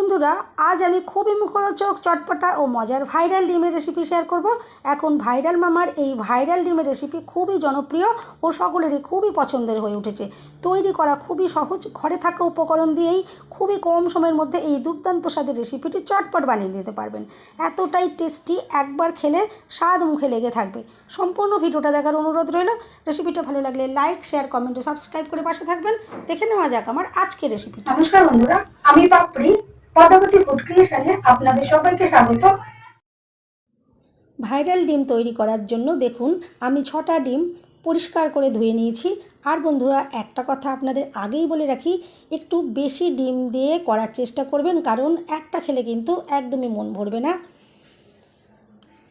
বন্ধুরা, আজ আমি খুবই মুখরোচক, চটপটা ও মজার ভাইরাল ডিমের রেসিপি শেয়ার করব। এখন ভাইরাল মামার এই ভাইরাল ডিমের রেসিপি খুবই জনপ্রিয় ও সকলেরই খুবই পছন্দের হয়ে উঠেছে। তৈরি করা খুবই সহজ, ঘরে থাকা উপকরণ দিয়েই খুবই কম সময়ের মধ্যে এই দুর্দান্ত স্বাদের রেসিপিটি চটপট বানিয়ে দিতে পারবেন। এতটাই টেস্টি একবার খেলে স্বাদ মুখে লেগে থাকবে। সম্পূর্ণ ভিডিওটা দেখার অনুরোধ রইল। রেসিপিটা ভালো লাগলে লাইক শেয়ার কমেন্ট ও সাবস্ক্রাইব করে পাশে থাকবেন। দেখে নেওয়া যাক আমার আজকের রেসিপিটা নমস্কার বন্ধুরা, আমি পাপড়ি। পদাবতী ফুড আপনাদের সবাইকে স্বাগত। ভাইরাল ডিম তৈরি করার জন্য দেখুন, আমি ছটা ডিম পরিষ্কার করে ধুয়ে নিয়েছি। আর বন্ধুরা, একটা কথা আপনাদের আগেই বলে রাখি, একটু বেশি ডিম দিয়ে করার চেষ্টা করবেন, কারণ একটা খেলে কিন্তু একদমই মন ভরবে না।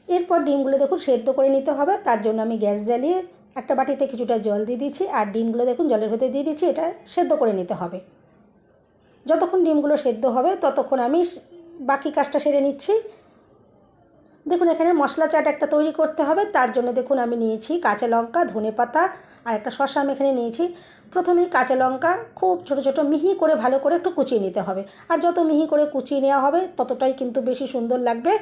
এরপর ডিমগুলো দেখুন, সেদ্ধ করে নিতে হবে। তার জন্য আমি গ্যাস জ্বালিয়ে একটা বাটিতে কিছুটা জল দিয়ে দিচ্ছি আর ডিমগুলো দেখুন, জলের ভেতরে দিয়ে দিচ্ছি এটা সেদ্ধ করে নিতে হবে। যতক্ষণ ডিমগুলো সেদ্ধ হবে, ততক্ষণ আমি বাকি কাজটা সেরে নিচ্ছি। দেখুন, এখানে মশলা চাট একটা তৈরি করতে হবে। তার জন্য দেখুন, আমি নিয়েছি কাঁচা লঙ্কা, ধনে পাতা আর একটা শসা আমি এখানে নিয়েছি। প্রথমেই কাঁচা লঙ্কা খুব ছোট ছোট মিহি করে ভালো করে একটু কুচিয়ে নিতে হবে। আর যত মিহি করে কুচিয়ে নেওয়া হবে, ততটাই কিন্তু বেশি সুন্দর লাগবে।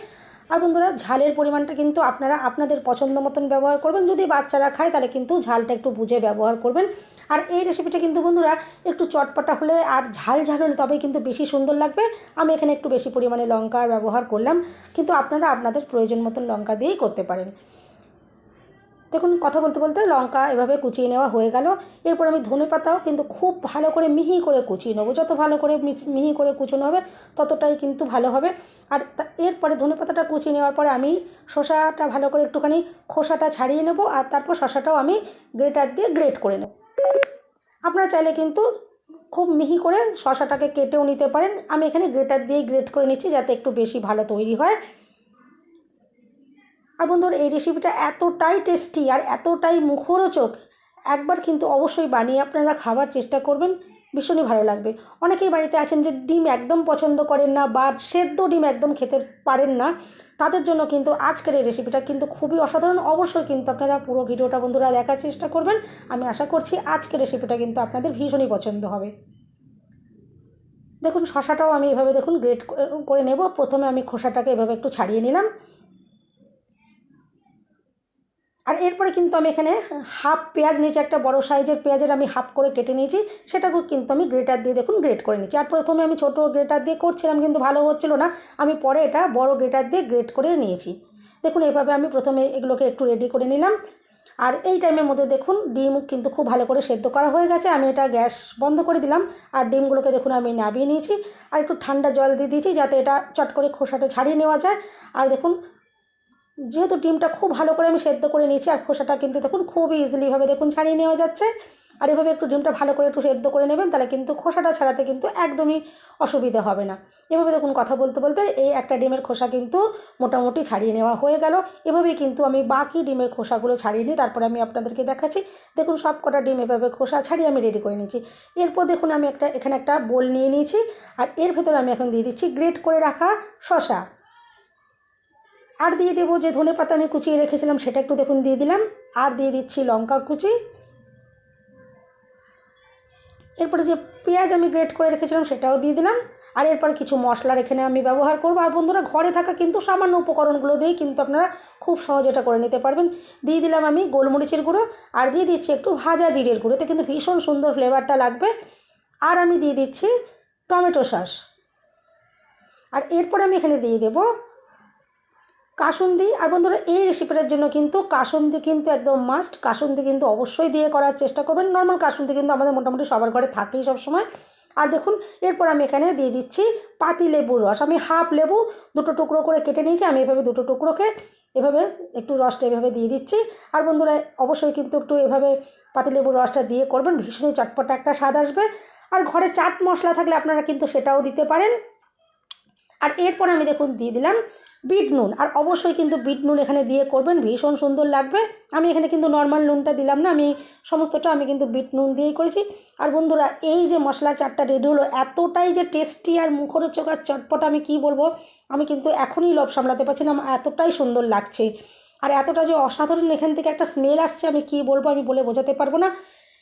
আর বন্ধুরা, ঝালের পরিমাণটা কিন্তু আপনারা আপনাদের পছন্দ মতন ব্যবহার করবেন। যদি বাচ্চারা খায়, তাহলে কিন্তু ঝালটা একটু বুঝে ব্যবহার করবেন। আর এই রেসিপিটা কিন্তু বন্ধুরা, একটু চটপটা হলে আর ঝাল ঝাল হলে তবেই কিন্তু বেশি সুন্দর লাগবে। আমি এখানে একটু বেশি পরিমাণে লঙ্কা ব্যবহার করলাম। কিন্তু আপনারা আপনাদের প্রয়োজন মতন লঙ্কা দিয়েই করতে পারেন। দেখুন, কথা বলতে বলতে লঙ্কা এভাবে কুচিয়ে নেওয়া হয়ে গেল। এরপর আমি ধনে পাতাও কিন্তু খুব ভালো করে মিহি করে কুচিয়ে নেব। যত ভালো করে মিহি করে কুচোনো হবে, ততটাই কিন্তু ভালো হবে। আর এরপরে ধনে পাতাটা কুচিয়ে নেওয়ার পরে আমি শসাটা ভালো করে একটুখানি খোসাটা ছাড়িয়ে নেব আর তারপর শসাটাও আমি গ্রেটার দিয়ে গ্রেট করে নেব। আপনারা চাইলে কিন্তু খুব মিহি করে শশাটাকে কেটেও নিতে পারেন। আমি এখানে গ্রেটার দিয়েই গ্রেট করে নিচ্ছি যাতে একটু বেশি ভালো তৈরি হয়। আর বন্ধুরা, এই রেসিপিটা এতটাই টেস্টি আর এতটাই মুখরোচক। একবার কিন্তু অবশ্যই বানিয়ে আপনারা খাওয়ার চেষ্টা করবেন, ভীষণই ভালো লাগবে। অনেকেই বাড়িতে আছেন যে ডিম একদম পছন্দ করেন না বা সেদ্ধ ডিম একদম খেতে পারেন না, তাদের জন্য কিন্তু আজকের এই রেসিপিটা কিন্তু খুবই অসাধারণ। অবশ্যই কিন্তু আপনারা পুরো ভিডিওটা বন্ধুরা দেখার চেষ্টা করবেন। আমি আশা করছি আজকের রেসিপিটা কিন্তু আপনাদের ভীষণই পছন্দ হবে। দেখুন শশাটাও আমি এভাবে দেখুন গ্রেট করে নেব। প্রথমে আমি খোসাটাকে এভাবে একটু ছাড়িয়ে নিলাম। আর এরপরে কিন্তু আমি এখানে হাফ পেঁয়াজ নিয়েছি, একটা বড় সাইজের পেঁয়াজের আমি হাফ করে কেটে নিয়েছি, সেটাকেও কিন্তু আমি গ্রেটার দিয়ে দেখুন গ্রেট করে নিয়েছি। আর প্রথমে আমি ছোটো গ্রেটার দিয়ে করছিলাম, কিন্তু ভালো হচ্ছিল না, আমি পরে এটা বড় গ্রেটার দিয়ে গ্রেট করে নিয়েছি। দেখুন, এভাবে আমি প্রথমে এগুলোকে একটু রেডি করে নিলাম। আর এই টাইমের মধ্যে দেখুন, ডিম কিন্তু খুব ভালো করে সেদ্ধ করা হয়ে গেছে, আমি এটা গ্যাস বন্ধ করে দিলাম। আর ডিমগুলোকে দেখুন, আমি নাবিয়ে নিয়েছি। আর একটু ঠান্ডা জল দিয়ে দিয়েছি, যাতে এটা চট করে খোসাটা ছাড়িয়ে নেওয়া যায়। আর দেখুন যেহেতু ডিমটা খুব ভালো করে আমি সেদ্ধ করে নিয়েছি আর খোসাটা কিন্তু দেখুন খুব ইজিলিভাবে দেখুন ছাড়িয়ে নেওয়া যাচ্ছে। আর এভাবে একটু ডিমটা ভালো করে একটু সেদ্ধ করে নেবেন, তাহলে কিন্তু খোসাটা ছাড়াতে কিন্তু একদমই অসুবিধা হবে না। এভাবে দেখুন কথা বলতে বলতে এই একটা ডিমের খোসা কিন্তু মোটামুটি ছাড়িয়ে নেওয়া হয়ে গেল। এভাবেই কিন্তু আমি বাকি ডিমের খোসাগুলো ছাড়িয়ে নিই, তারপরে আমি আপনাদেরকে দেখাচ্ছি। দেখুন সব কটা ডিম এভাবে খোসা ছাড়িয়ে আমি রেডি করে নিয়েছি। এরপর দেখুন আমি একটা, এখানে একটা বোল নিয়ে নিয়েছি। আর এর ভেতরে আমি এখন দিয়ে দিচ্ছি গ্রেট করে রাখা শশা আর দিয়ে দেবো যে ধনে পাতা আমি কুচিয়ে রেখেছিলাম, সেটা একটু দেখুন দিয়ে দিলাম। আর দিয়ে দিচ্ছি লঙ্কা কুচি। এরপরে যে পেঁয়াজ আমি গ্রেট করে রেখেছিলাম, সেটাও দিয়ে দিলাম। আর এরপর কিছু মশলার এখানে আমি ব্যবহার করব। আর বন্ধুরা, ঘরে থাকা কিন্তু সামান্য উপকরণগুলো দিয়েই কিন্তু আপনারা খুব সহজ এটা করে নিতে পারবেন। দিয়ে দিলাম আমি গোলমরিচের গুঁড়ো। আর দিয়ে দিচ্ছি একটু ভাজা জিরের গুঁড়ো। এতে কিন্তু ভীষণ সুন্দর ফ্লেভারটা লাগবে। আর আমি দিয়ে দিচ্ছি টমেটো সস। আর এরপর আমি এখানে দিয়ে দেবো কাসুন্দি। আর বন্ধুরা, এই রেসিপিটার জন্য কিন্তু কাসুন্দি কিন্তু একদম মাস্ট কাসুন্দি কিন্তু অবশ্যই দিয়ে করার চেষ্টা করবেন। নর্মাল কাসুন্দি কিন্তু আমাদের মোটামুটি সবার ঘরে থাকেই সবসময়। আর দেখুন, এরপর আমি এখানে দিয়ে দিচ্ছি পাতি লেবুর রস। আমি হাফ লেবু, দুটো টুকরো করে কেটে নিয়েছি। আমি এভাবে দুটো টুকরোকে এভাবে একটু রসটা এভাবে দিয়ে দিচ্ছি। আর বন্ধুরা, অবশ্যই কিন্তু একটু এভাবে পাতিলেবুর রসটা দিয়ে করবেন। ভীষণই চটপটা একটা স্বাদ আসবে। আর ঘরে চাট মশলা থাকলে আপনারা কিন্তু সেটাও দিতে পারেন। আর এরপর আমি দেখুন, দিয়ে দিলাম বিট নুন। আর অবশ্যই কিন্তু বিট নুন এখানে দিয়ে করবেন, ভীষণ সুন্দর লাগবে। আমি এখানে কিন্তু নর্মাল নুনটা দিলাম না, আমি সমস্তটা আমি কিন্তু বিট নুন দিয়েই করেছি। আর বন্ধুরা, এই যে মশলা চাটটা রেডি হলো, এতটাই যে টেস্টি আর মুখরোচক আর চটপট আমি কি বলব, আমি কিন্তু এখনই লোভ সামলাতে পারছি না, আমার এতটাই সুন্দর লাগছে। আর এতটা যে অসাধারণ এখান থেকে একটা স্মেল আসছে, আমি কি বলব, আমি বলে বোঝাতে পারব না।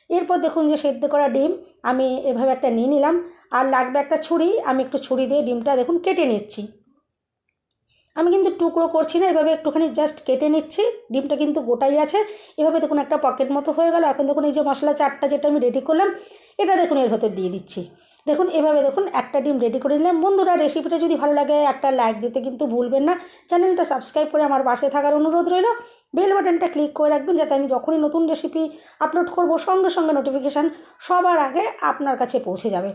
এরপর দেখুন যে সেদ্ধ করা ডিম, আমি এভাবে একটা নিয়ে নিলাম। আর লাগবে একটা ছুরি, আমি একটু ছুরি দিয়ে ডিমটা দেখুন কেটে নিচ্ছি। আমি কিন্তু টুকরো করছি না, এভাবে একটুখানি জাস্ট কেটে নিচ্ছি, ডিমটা কিন্তু গোটাই আছে। এভাবে দেখুন একটা পকেট মতো হয়ে গেল। এখন দেখুন এই যে মশলা চারটা যেটা আমি রেডি করলাম, এটা দেখুন এর ভেতর দিয়ে দিচ্ছি। দেখুন, এভাবে দেখুন একটা ডিম রেডি করে নিলাম। বন্ধুরা রেসিপিটা যদি ভালো লাগে, একটা লাইক দিতে কিন্তু ভুলবেন না। চ্যানেলটা সাবস্ক্রাইব করে আমার পাশে থাকার অনুরোধ রইল। বেল বাটনটা ক্লিক করে রাখবেন যাতে আমি যখনই নতুন রেসিপি আপলোড করব, সঙ্গে সঙ্গে নোটিফিকেশান সবার আগে আপনার কাছে পৌঁছে যাবে।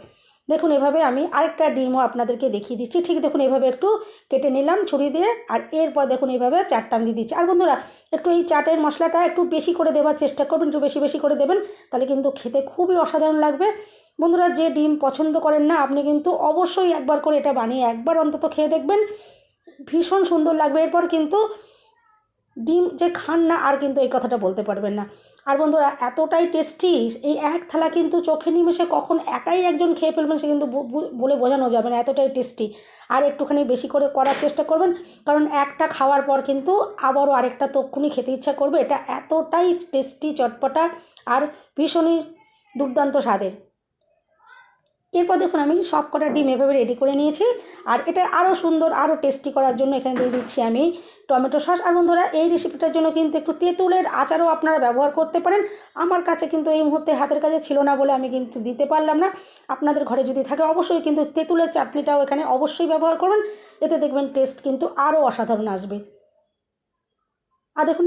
দেখুন, এভাবে আমি আরেকটা ডিমও আপনাদেরকে দেখিয়ে দিচ্ছি। ঠিক দেখুন, এভাবে একটু কেটে নিলাম ছুরি দিয়ে, আর এরপর দেখুন, এইভাবে চারটা আমি দিয়ে দিচ্ছি। আর বন্ধুরা, একটু এই চাটের মশলাটা একটু বেশি করে দেওয়ার চেষ্টা করবেন একটু বেশি বেশি করে দেবেন, তাহলে কিন্তু খেতে খুবই অসাধারণ লাগবে। বন্ধুরা, যে ডিম পছন্দ করেন না, আপনি কিন্তু অবশ্যই একবার করে এটা বানিয়ে একবার অন্তত খেয়ে দেখবেন। ভীষণ সুন্দর লাগবে। এরপর কিন্তু ডিম যে খান না, আর কিন্তু এই কথাটা বলতে পারবেন না। আর বন্ধুরা, এতটাই টেস্টি এই এক থালা কিন্তু চোখে নিমেষে কখন একাই একজন খেয়ে ফেলবেন সে কিন্তু বলে বোঝানো যাবে না, এতটাই টেস্টি আর একটুখানি বেশি করে করার চেষ্টা করবেন, কারণ একটা খাওয়ার পর কিন্তু আবারও আরেকটা তক্ষুনি খেতে ইচ্ছা করবে। এটা এতটাই টেস্টি চটপটা, আর ভীষণই দুর্দান্ত স্বাদের। এরপর দেখুন, আমি সব কটা ডিম এভাবে রেডি করে নিয়েছি। আর এটা আরও সুন্দর আরও টেস্টি করার জন্য এখানে দিয়ে দিচ্ছি আমি টমেটো সস। আর বন্ধুরা, এই রেসিপিটার জন্য কিন্তু একটু তেঁতুলের আচারও আপনারা ব্যবহার করতে পারেন। আমার কাছে কিন্তু এই মুহূর্তে হাতের কাছে ছিল না বলে আমি কিন্তু দিতে পারলাম না। আপনাদের ঘরে যদি থাকে, অবশ্যই কিন্তু তেঁতুলের চাটনিটাও এখানে অবশ্যই ব্যবহার করবেন। এতে দেখবেন টেস্ট কিন্তু আরও অসাধারণ আসবে। আর দেখুন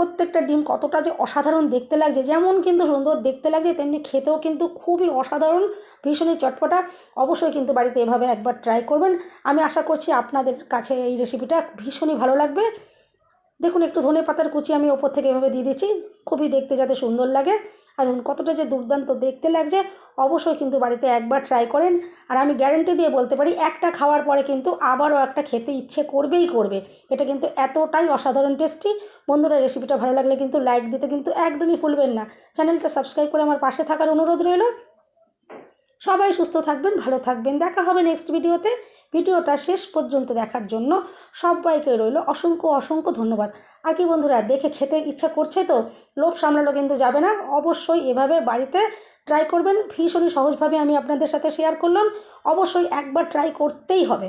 প্রত্যেকটা ডিম কতটা যে অসাধারণ দেখতে লাগছে, যেমন কিন্তু সুন্দর দেখতে লাগছে, তেমনি খেতেও কিন্তু খুবই অসাধারণ, ভীষণই চটপটা। অবশ্যই কিন্তু বাড়িতে এভাবে একবার ট্রাই করবেন। আমি আশা করছি আপনাদের কাছে এই রেসিপিটা ভীষণই ভালো লাগবে। দেখুন, একটু ধনে পাতার কুচি আমি ওপর থেকে এভাবে দিয়ে দিচ্ছি। খুবই দেখতে যাতে সুন্দর লাগে। আর দেখুন, কতটা যে দুর্দান্ত দেখতে লাগছে। অবশ্যই কিন্তু বাড়িতে একবার ট্রাই করেন। আর আমি গ্যারেন্টি দিয়ে বলতে পারি, একটা খাওয়ার পরে কিন্তু আবারও একটা খেতে ইচ্ছে করবেই করবে। এটা কিন্তু এতটাই অসাধারণ টেস্টি বন্ধুরা রেসিপিটা ভালো লাগলে কিন্তু লাইক দিতে কিন্তু একদমই ভুলবেন না। চ্যানেলটা সাবস্ক্রাইব করে আমার পাশে থাকার অনুরোধ রইল। সবাই সুস্থ থাকবেন, ভালো থাকবেন। দেখা হবে নেক্সট ভিডিওতে ভিডিওটা শেষ পর্যন্ত দেখার জন্য সবাইকে রইল অসংখ্য অসংখ্য ধন্যবাদ। আর কি বন্ধুরা, দেখে খেতে ইচ্ছা করছে তো? লোভ সামলালো কিন্তু যাবে না। অবশ্যই এভাবে বাড়িতে ট্রাই করবেন। ভীষণই সহজভাবে আমি আপনাদের সাথে শেয়ার করলাম। অবশ্যই একবার ট্রাই করতেই হবে।